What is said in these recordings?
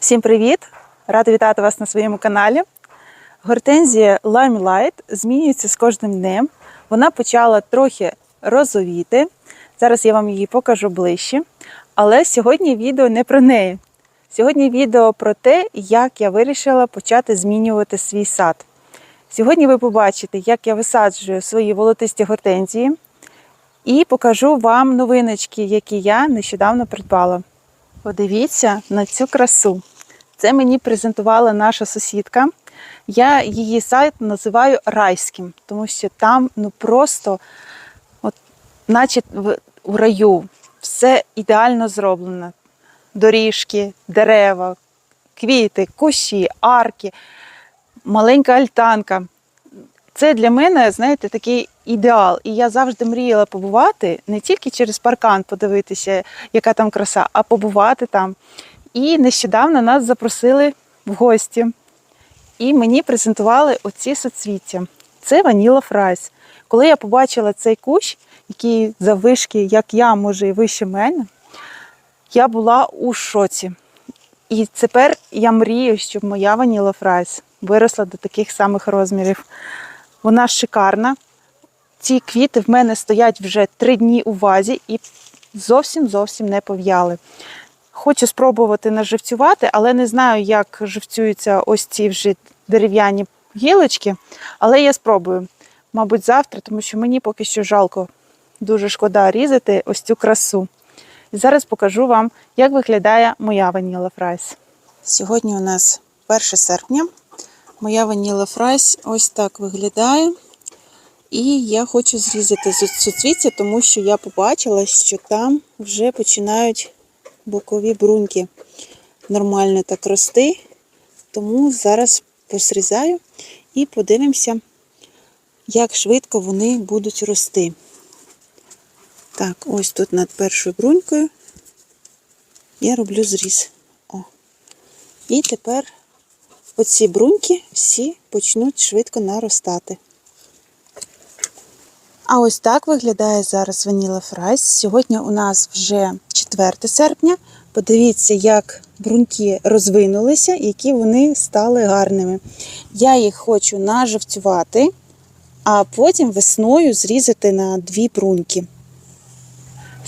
Всім привіт! Рада вітати вас на своєму каналі. Гортензія Limelight змінюється з кожним днем. Вона почала трохи розовіти. Зараз я вам її покажу ближче. Але сьогодні відео не про неї. Сьогодні відео про те, як я вирішила почати змінювати свій сад. Сьогодні ви побачите, як я висаджую свої волотисті гортензії, і покажу вам новиночки, які я нещодавно придбала. Подивіться на цю красу. Це мені презентувала наша сусідка. Я її сайт називаю райським, тому що там ну просто, от, наче в, у раю, все ідеально зроблено. Доріжки, дерева, квіти, кущі, арки, маленька альтанка. Це для мене, знаєте, такий ідеал. І я завжди мріяла побувати не тільки через паркан подивитися, яка там краса, а побувати там. І нещодавно нас запросили в гості. І мені презентували оці соцвіття. Це Ваніла Фрайс. Коли я побачила цей кущ, який заввишки, як я, може, і вище мене, я була у шоці. І тепер я мрію, щоб моя Ваніла Фрайс виросла до таких самих розмірів. Вона шикарна. Ці квіти в мене стоять вже три дні у вазі і зовсім зовсім не пов'яли. Хочу спробувати наживцювати, але не знаю, як живцюються ось ці вже дерев'яні гілочки. Але я спробую, мабуть, завтра, тому що мені поки що жалко, дуже шкода різати ось цю красу. І зараз покажу вам, як виглядає моя ваніла фрайс. Сьогодні у нас 1 серпня. Моя ваніла фрайс ось так виглядає. І я хочу зрізати суцвіття, тому що я побачила, що там вже починають бокові бруньки нормально так рости. Тому зараз посрізаю і подивимося, як швидко вони будуть рости. Так, ось тут над першою брунькою я роблю зріз. О. І тепер оці бруньки всі почнуть швидко наростати. А ось так виглядає зараз Ваніла Фрайс. Сьогодні у нас вже 4 серпня. Подивіться, як бруньки розвинулися, які вони стали гарними. Я їх хочу наживцювати, а потім весною зрізати на дві бруньки.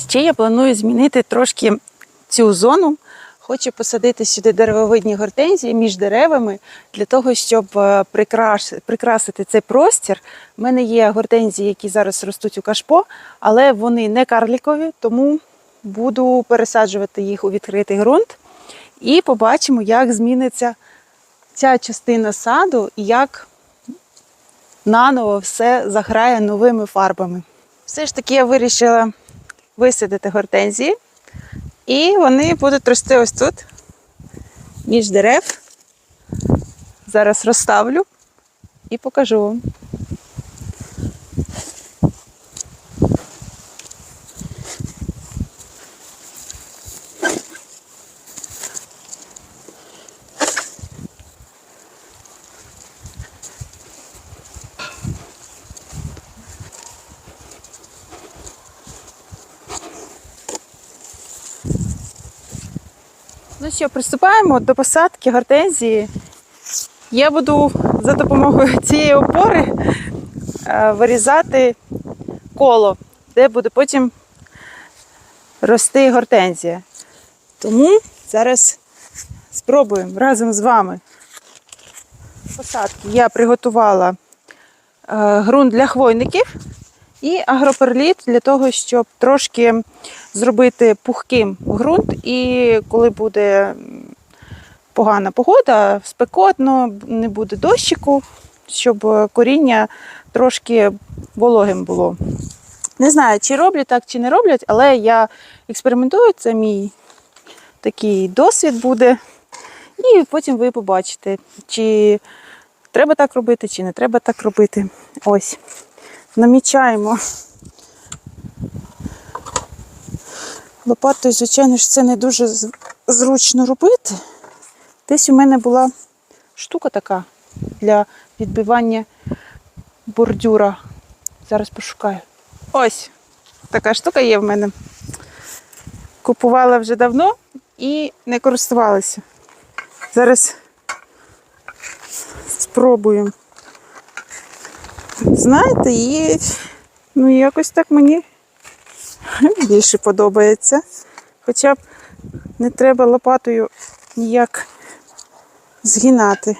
Ще я планую змінити трошки цю зону. Хочу посадити сюди деревовидні гортензії між деревами для того, щоб е, прикрасити цей простір. У мене є гортензії, які зараз ростуть у кашпо, але вони не карлікові, тому буду пересаджувати їх у відкритий ґрунт. І побачимо, як зміниться ця частина саду і як наново все заграє новими фарбами. Все ж таки я вирішила висадити гортензії. І вони будуть рости ось тут, між дерев. Зараз розставлю і покажу вам. Ну що, приступаємо до посадки гортензії. Я буду за допомогою цієї опори е, вирізати коло, де буде потім рости гортензія. Тому зараз спробуємо разом з вами. Посадки я приготувала е, ґрунт для хвойників і агроперліт для того, щоб трошки зробити пухким ґрунт, і коли буде погана погода, спекотно, не буде дощику, щоб коріння трошки вологим було. Не знаю, чи роблять так, чи не роблять, але я експериментую, це мій такий досвід буде. І потім ви побачите, чи треба так робити, чи не треба так робити. Ось. Намічаємо. Лопатою, звичайно ж, це не дуже зручно робити. Десь у мене була штука така для відбивання бордюра. Зараз пошукаю. Ось така штука є в мене. Купувала вже давно і не користувалася. Зараз спробуємо. Знаєте, і ну, якось так мені більше подобається. Хоча б не треба лопатою ніяк згинати.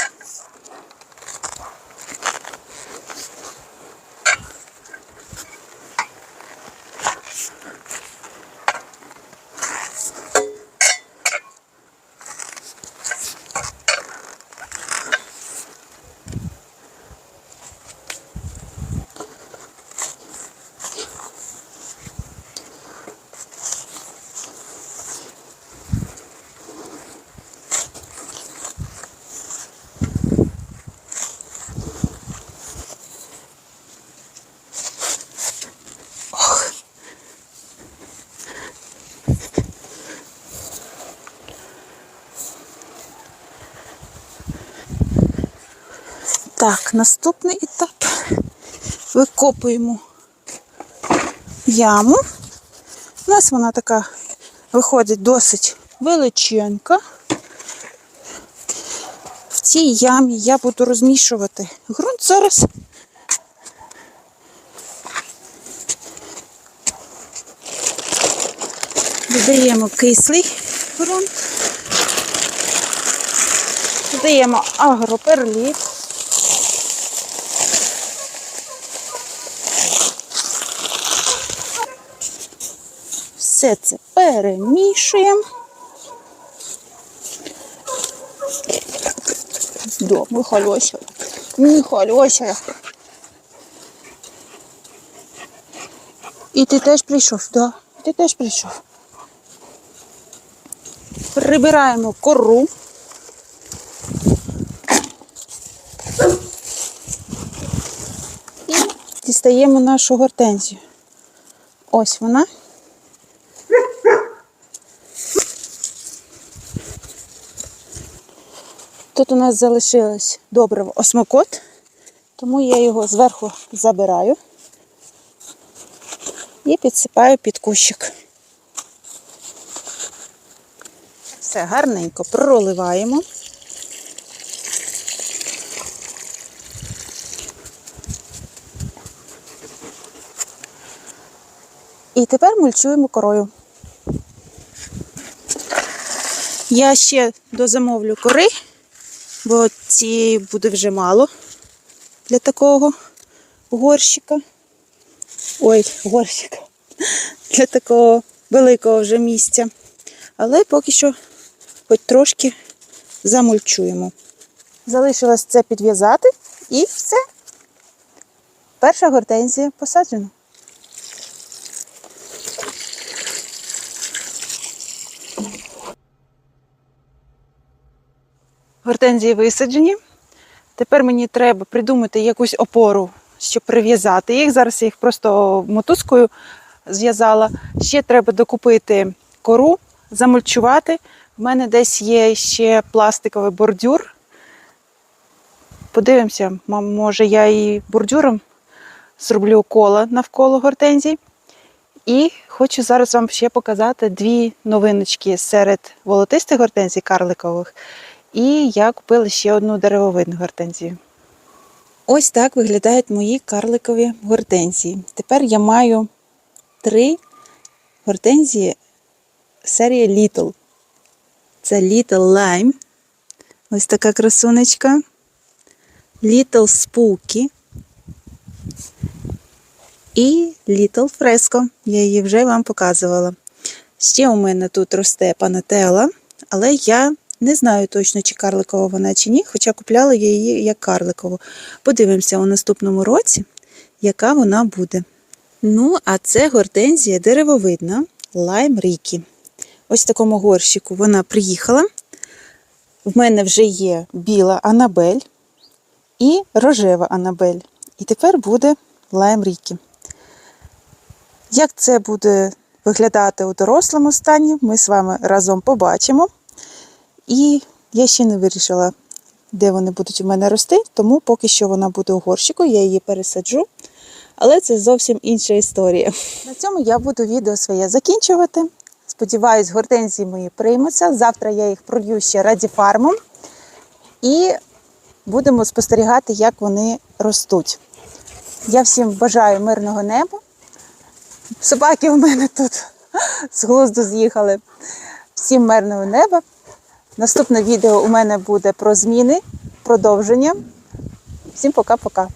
Так, наступний етап. Викопуємо яму. У нас вона така виходить досить величенька. В цій ямі я буду розмішувати ґрунт зараз. Додаємо кислий ґрунт. Додаємо агроперліт. Все це перемішуємо. Да, Михайлося. Михайлося. І ти теж прийшов, да? Ти теж прийшов. Прибираємо кору. І дістаємо нашу гортензію. Ось вона. Тут у нас залишилось добриво осмокот, тому я його зверху забираю і підсипаю під кущик. Все гарненько проливаємо. І тепер мульчуємо корою. Я ще дозамовлю кори, бо цієї буде вже мало для такого горщика. Ой, горщика. Для такого великого вже місця. Але поки що хоч трошки замульчуємо. Залишилось це підв'язати і все. Перша гортензія посаджена. Гортензії висаджені. Тепер мені треба придумати якусь опору, щоб прив'язати їх. Зараз я їх просто мотузкою зв'язала. Ще треба докупити кору, замульчувати. У мене десь є ще пластиковий бордюр. Подивимося, може я і бордюром зроблю коло навколо гортензій. І хочу зараз вам ще показати дві новиночки серед волотистих гортензій карликових. І я купила ще одну деревовидну гортензію. Ось так виглядають мої карликові гортензії. Тепер я маю три гортензії серії Little. Це Little Lime. Ось така красунечка. Little Spooky. І Little Fresco. Я її вже вам показувала. Ще у мене тут росте панетела, але я не знаю точно, чи карликова вона, чи ні, хоча купляла я її як карликову. Подивимося у наступному році, яка вона буде. Ну, а це гортензія деревовидна Лайм Рікі. Ось в такому горщику вона приїхала. В мене вже є біла Анабель і рожева Анабель. І тепер буде Лайм Рікі. Як це буде виглядати у дорослому стані, ми з вами разом побачимо. І я ще не вирішила, де вони будуть у мене рости, тому поки що вона буде у горщику, я її пересаджу. Але це зовсім інша історія. На цьому я буду відео своє закінчувати. Сподіваюсь, гортензії мої приймуться. Завтра я їх пролью ще радіфармом. І будемо спостерігати, як вони ростуть. Я всім бажаю мирного неба. Собаки в мене тут з глузду з'їхали. Всім мирного неба. Наступне відео у мене буде про зміни, продовження. Всім пока-пока.